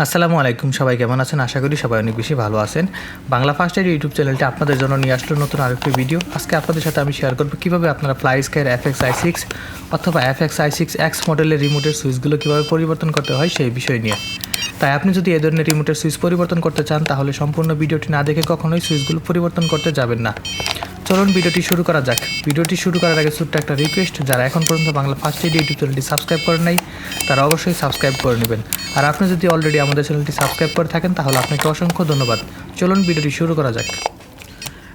আসসালামু আলাইকুম সবাই, কেমন আছেন? আশা করি সবাই অনেক বেশি ভালো আছেন। বাংলা ফার্স্টের ইউটিউব চ্যানেলটি আপনাদের জন্য নিয়ে আসলো নতুন আরেকটি ভিডিও আজকে আপনাদের সাথে আমি শেয়ার করব কীভাবে আপনারা ফ্লাই স্কাইয়ের এফ এক্স আই সিক্স অথবা F X I six X মডেলের রিমোটের সুইচগুলো কীভাবে পরিবর্তন করতে হয় সেই বিষয় নিয়ে। তাই আপনি যদি এ ধরনের রিমোটের সুইচ পরিবর্তন করতে চান, তাহলে সম্পূর্ণ ভিডিওটি না দেখে কখনোই সুইচগুলো পরিবর্তন করতে যাবেন না। চলুন ভিডিওটি শুরু করা যাক। ভিডিওটি শুরু করার আগে ছোট্ট একটা রিকোয়েস্ট যারা এখন পর্যন্ত বাংলা ফার্স্ট এড ইউটিউব চ্যানেলটি সাবস্ক্রাইব করেন নাই, তারা অবশ্যই সাবস্ক্রাইব করে নেবেন। আর আপনি যদি অলরেডি আমাদের চ্যানেলটি সাবস্ক্রাইব করে থাকেন, তাহলে আপনাকে অসংখ্য ধন্যবাদ। চলুন ভিডিওটি শুরু করা যাক।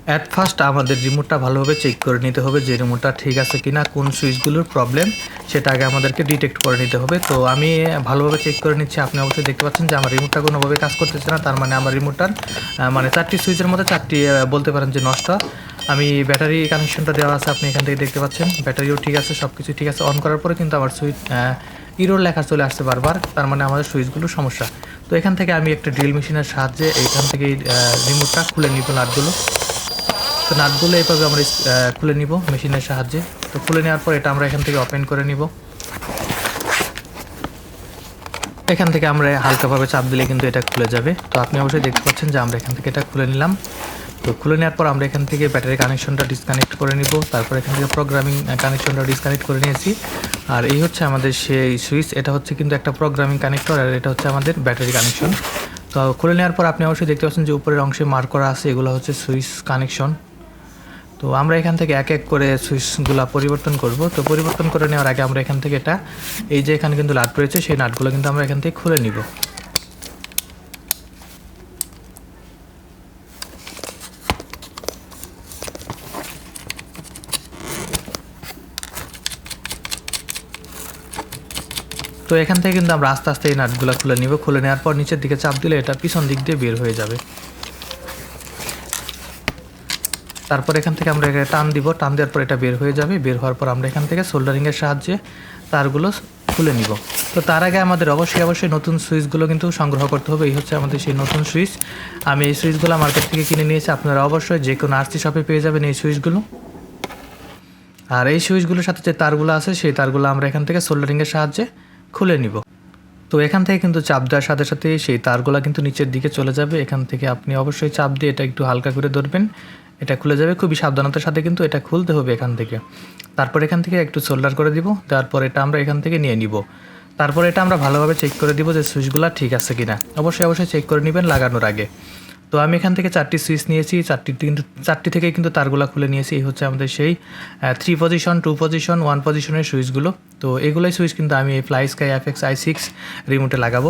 অ্যাট ফার্স্ট আমাদের রিমোটটা ভালোভাবে চেক করে নিতে হবে যে রিমোটটা ঠিক আছে কিনা, কোন সুইচগুলোর প্রবলেম সেটা আগে আমাদেরকে ডিটেক্ট করে নিতে হবে। তো আমি ভালোভাবে চেক করে নিচ্ছি। আপনি অবশ্যই দেখতে পাচ্ছেন যে আমার রিমোটটা কোনোভাবে কাজ করতেছে না, তার মানে আমার রিমোটটার মানে চারটি সুইচের মধ্যে চারটি বলতে পারেন যে নষ্ট। আমি ব্যাটারি কানেকশনটা দেওয়া আছে, আপনি এখান থেকে দেখতে পাচ্ছেন। ব্যাটারিও ঠিক আছে সব কিছু ঠিক আছে। অন করার পরে কিন্তু আমার সুইচ ইরোর লেখা চলে আসছে বারবার, তার মানে আমাদের সুইচগুলো সমস্যা। তো এখান থেকে আমি একটা ড্রিল মেশিনের সাহায্যে এখান থেকে রিমোটটা খুলে নিব নাটগুলো। তো নাটগুলো এইভাবে আমরা খুলে নিব মেশিনের সাহায্যে। তো খুলে নেওয়ার পর এটা আমরা এখান থেকে ওপেন করে নিব। এখান থেকে আমরা হালকাভাবে চাপ দিলে কিন্তু এটা খুলে যাবে। তো আপনি অবশ্যই দেখতে পাচ্ছেন যে আমরা এখান থেকে এটা খুলে নিলাম। তো খুলে নেওয়ার পর আমরা এখান থেকে ব্যাটারি কানেকশনটা ডিসকানেক্ট করে নিব। তারপর এখান থেকে প্রোগ্রামিং কানেকশনটা ডিসকানেক্ট করে নিয়েছি। আর এই হচ্ছে আমাদের সেই সুইচ এটা হচ্ছে কিন্তু একটা প্রোগ্রামিং কানেক্টর আর এটা হচ্ছে আমাদের ব্যাটারি কানেকশন। তো খুলে নেওয়ার পর আপনি অবশ্যই দেখতে পাচ্ছেন যে উপরের অংশে মার্ক করা আছে। এগুলো হচ্ছে সুইচ কানেকশন তো আমরা এখান থেকে এক এক করে সুইচগুলো পরিবর্তন করব। তো পরিবর্তন করে নেওয়ার আগে আমরা এখান থেকে এটা, এই যে এখানে কিন্তু নাট রয়েছে, সেই নাটগুলো কিন্তু আমরা এখান থেকে খুলে নিব। তো এখান থেকে কিন্তু আমরা আস্তে আস্তে এই নাটগুলো খুলে নিব। খুলে নেওয়ার পর নিচের দিকে চাপ দিলে এটা পিছন দিক দিয়ে বের হয়ে যাবে। তারপর এখান থেকে আমরা টান দিব। টান দেওয়ার পর এটা বের হয়ে যাবে। বের হওয়ার পর আমরা এখান থেকে সোল্ডারিংয়ের সাহায্যে তারগুলো খুলে নিব। তো তার আগে আমাদের অবশ্যই অবশ্যই নতুন সুইচগুলো কিন্তু সংগ্রহ করতে হবে। এই হচ্ছে আমাদের সেই নতুন সুইচ। আমি এই সুইচগুলো মার্কেট থেকে কিনে নিয়েছি। আপনারা অবশ্যই যে কোনো আরসি শপে পেয়ে যাবেন এই সুইচগুলো। আর এই সুইচগুলোর সাথে যে তারগুলো আছে, সেই তারগুলো আমরা এখান থেকে সোল্ডারিংয়ের সাহায্যে খুলে নিব। তো এখান থেকে কিন্তু চাপ দেওয়ার সাথে সাথে সেই তারগুলো কিন্তু নিচের দিকে চলে যাবে। এখান থেকে আপনি অবশ্যই চাপ দিয়ে এটা একটু হালকা করে ধরবেন। এটা খুলে যাবে। খুবই সাবধানতার সাথে কিন্তু এটা খুলতে হবে এখান থেকে। তারপর এখান থেকে একটু সোল্ডার করে দিব। তারপর এটা আমরা এখান থেকে নিয়ে নিব। তারপর এটা আমরা ভালোভাবে চেক করে দিব যে সুইচগুলো ঠিক আছে কিনা। অবশ্যই অবশ্যই চেক করে নেবেন লাগানোর আগে। তো আমি এখান থেকে চারটি সুইচ নিয়েছি, চারটি কিন্তু, চারটি থেকে কিন্তু তারগুলো খুলে নিয়েছি। এই হচ্ছে আমাদের সেই three position two position one পজিশনের সুইচগুলো। তো এগুলোই সুইচ কিন্তু আমি এই fly sky F X I six রিমোটে লাগাবো।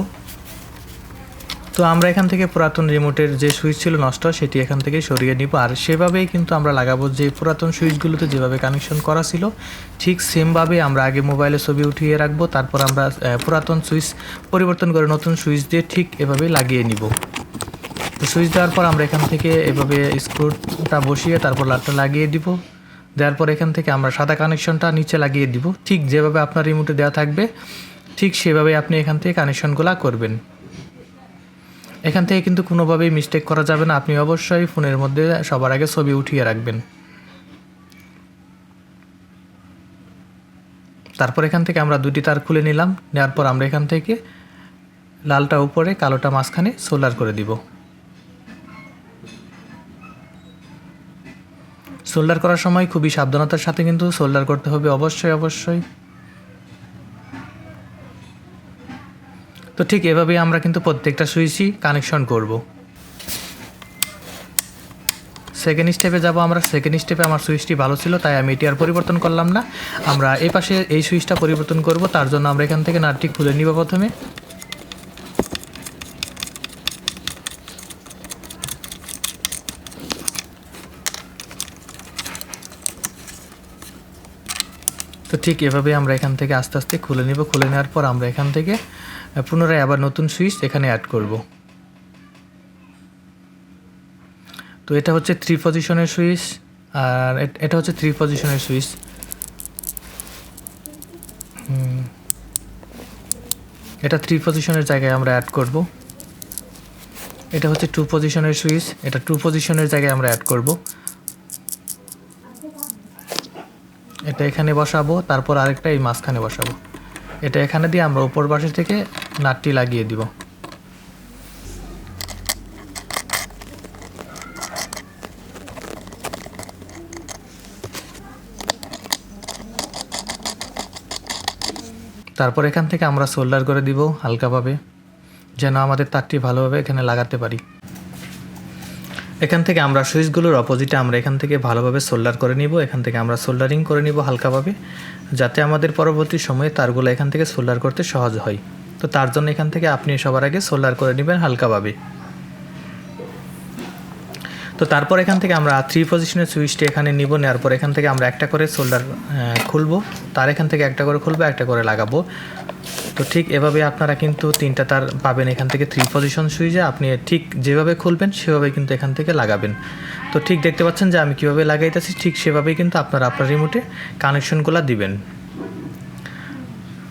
তো আমরা এখান থেকে পুরাতন রিমোটের যে সুইচ ছিল নষ্ট, সেটি এখান থেকে সরিয়ে নিব। আর সেভাবেই কিন্তু আমরা লাগাবো যে পুরাতন সুইচগুলোতে যেভাবে কানেকশন করা ছিল, ঠিক সেমভাবে আমরা আগে মোবাইলে ছবি উঠিয়ে রাখব, তারপর আমরা পুরাতন সুইচ পরিবর্তন করে নতুন সুইচ দিয়ে ঠিক এভাবে লাগিয়ে নিব। তো সুইচ দেওয়ার পর আমরা এখান থেকে এভাবে স্ক্রুটা বসিয়ে তারপর লাটটা লাগিয়ে দিব। দেওয়ার পর এখান থেকে আমরা সাদা কানেকশনটা নিচে লাগিয়ে দিব। ঠিক যেভাবে আপনার রিমোটে দেওয়া থাকবে, ঠিক সেভাবে আপনি এখান থেকে কানেকশনগুলো করবেন। এখান থেকে কিন্তু কোনোভাবেই মিস্টেক করা যাবে না। আপনি অবশ্যই ফোনের মধ্যে সবার আগে ছবি উঠিয়ে রাখবেন। তারপর এখান থেকে আমরা দুটি তার খুলে নিলাম। নেওয়ার পর আমরা এখান থেকে লালটা উপরে, কালোটা মাঝখানে সোলার করে দিব। সোল্ডার করার সময় খুবই সাবধানতার সাথে কিন্তু সোল্ডার করতে হবে অবশ্যই অবশ্যই। তো ঠিক এভাবেই আমরা কিন্তু প্রত্যেকটা সুইচই কানেকশন করব। সেকেন্ড স্টেপে যাব আমরা। সেকেন্ড স্টেপে আমার সুইচটি ভালো ছিল, তাই আমি এটি আর পরিবর্তন করলাম না। আমরা এই পাশে এই সুইচটা পরিবর্তন করব, তার জন্য আমরা এখান থেকে নাটটি খুলে নিব প্রথমে। তো ঠিক এভাবে আমরা এখান থেকে আস্তে আস্তে খুলে নিব। খুলে নেওয়ার পর আমরা এখান থেকে পুনরায় আবার নতুন সুইচ এখানে অ্যাড করব। তো এটা হচ্ছে থ্রি পজিশনের সুইচ, আর এট- হচ্ছে থ্রি পজিশনের সুইচ। এটা থ্রি পজিশনের জায়গায় আমরা অ্যাড করব। এটা হচ্ছে টু পজিশনের সুইচ, এটা টু পজিশনের জায়গায় আমরা অ্যাড করব। এটা এখানে বসাবো, তারপর আরেকটা এই মাঝখানে বসাবো। এটা এখানে দিয়ে আমরা উপর পাশে থেকে নাটটি লাগিয়ে দিব। তারপর এখান থেকে আমরা সোল্ডার করে দিব হালকাভাবে, যেন আমাদের তারটি ভালোভাবে এখানে লাগাতে পারি। এখান থেকে আমরা সুইচগুলোর অপোজিটে আমরা এখান থেকে ভালোভাবে সোল্ডার করে নিব, এখান থেকে আমরা সোল্ডারিং করে নিব হালকাভাবে, যাতে আমাদের পরবর্তী সময়ে তারগুলো এখান থেকে সোল্ডার করতে সহজ হয়। তো তার জন্য এখান থেকে আপনি সবার আগে সোল্ডার করে নেবেন হালকাভাবে। তো তারপর এখান থেকে আমরা থ্রি পজিশনের সুইচটি এখানে নিব, নেওয়ার পর এখান থেকে আমরা একটা করে সোল্ডার খুলবো, তার এখান থেকে একটা করে খুলবো, একটা করে লাগাবো। তো ঠিক এভাবে আপনারা কিন্তু তিনটা তার পাবেন। এখান থেকে থ্রি পজিশন সুইচে আপনি ঠিক যেভাবে খুলবেন, সেভাবে কিন্তু এখান থেকে লাগাবেন। তো ঠিক দেখতে পাচ্ছেন যে আমি কীভাবে লাগাইতেছি, ঠিক সেভাবেই কিন্তু আপনারা আপনার রিমোটে কানেকশনগুলো দিবেন।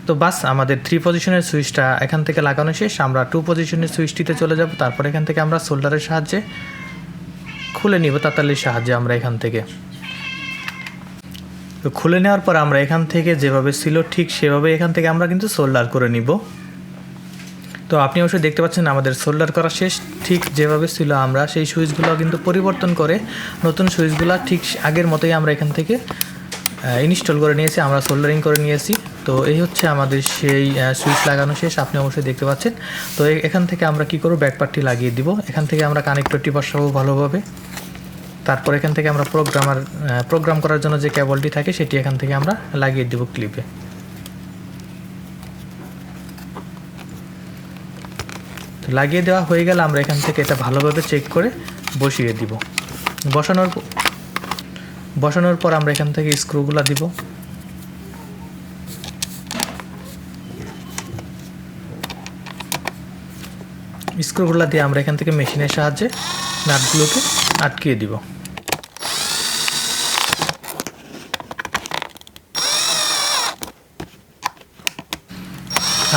তো বাস, আমাদের থ্রি পজিশনের সুইচটা এখান থেকে লাগানো শেষ। আমরা টু পজিশনের সুইচটিতে চলে যাব, তারপর এখান থেকে আমরা সোল্ডারের সাহায্যে খুলে নিব, তাতালির সাহায্যে আমরা এখান থেকে। তো খুলে নেওয়ার পর আমরা এখান থেকে যেভাবে ছিল ঠিক সেভাবে এখান থেকে আমরা কিন্তু সোল্ডার করে নিব। তো আপনি অবশ্যই দেখতে পাচ্ছেন আমাদের সোল্ডার করা শেষ। ঠিক যেভাবে ছিল আমরা সেই সুইচগুলো কিন্তু পরিবর্তন করে নতুন সুইচগুলো ঠিক আগের মতোই আমরা এখান থেকে ইনস্টল করে নিয়েছি, আমরা সোল্ডারিং করে নিয়েছি। তো এই হচ্ছে আমাদের সেই সুইচ লাগানো শেষ, আপনি অবশ্যই দেখতে পাচ্ছেন। তো এখান থেকে আমরা কি করব? ব্যাকপার্টটি লাগিয়ে দিব। এখান থেকে আমরা কানেক্টরটি বসাবো ভালোভাবে। তারপর এখান থেকে আমরা প্রোগ্রামার প্রোগ্রাম করার জন্য যে কেবলটি থাকে, সেটি এখান থেকে আমরা লাগিয়ে দিব ক্লিপে তো লাগিয়ে দেওয়া হয়ে গেলে আমরা এখান থেকে এটা ভালোভাবে চেক করে বসিয়ে দিব। বসানোর বসানোর পর আমরা এখান থেকে স্ক্রুগুলো দিব। স্ক্রুগুলো দিয়ে আমরা এখান থেকে মেশিনের সাহায্যে নাটগুলোকে আটকিয়ে দিব।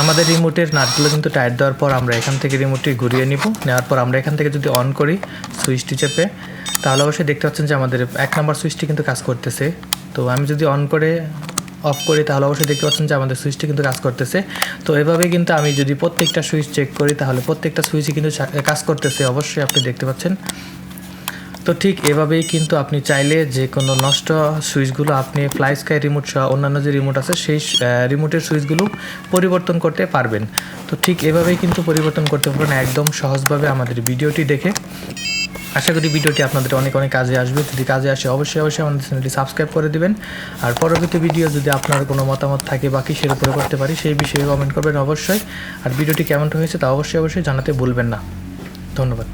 আমাদের রিমোটের নাটগুলো কিন্তু টায়ার দেওয়ার পর আমরা এখান থেকে রিমোটটি ঘুরিয়ে নিব। নেওয়ার পর আমরা এখান থেকে যদি অন করি সুইচটি চেপে, তাহলে অবশ্যই দেখতে পাচ্ছেন যে আমাদের এক নম্বর সুইচটি কিন্তু কাজ করতেছে। তো আমি যদি অন করে অফ করি, তাহলে অবশ্যই দেখতে পাচ্ছেন যে আমাদের সুইচটি কিন্তু কাজ করতেছে। তো এভাবে কিন্তু আমি যদি প্রত্যেকটা সুইচ চেক করি, তাহলে প্রত্যেকটা সুইচই কিন্তু কাজ করতেছে। অবশ্যই আপনি দেখতে পাচ্ছেন তো ঠিক এভাবেই কিন্তু আপনি চাইলে যে কোনো নষ্ট সুইচগুলো আপনি ফ্লাই স্কাই রিমোট সহ অন্যান্য যে রিমোট আছে সেই রিমোটের সুইচগুলো পরিবর্তন করতে পারবেন। তো ঠিক এভাবেই কিন্তু পরিবর্তন করতে পারবেন একদম সহজভাবে আমাদের ভিডিওটি দেখে। আশা করি ভিডিওটি আপনাদের অনেক অনেক কাজে আসবে। যদি কাজে আসে অবশ্যই অবশ্যই আমাদের চ্যানেলটি সাবস্ক্রাইব করে দিবেন। আর পরবর্তী ভিডিও যদি আপনার কোনো মতামত থাকে বা কিসের উপরে করতে পারি সেই বিষয়ে কমেন্ট করবেন অবশ্যই। আর ভিডিওটি কেমন হয়েছে তা অবশ্যই অবশ্যই জানাতে ভুলবেন না। ধন্যবাদ।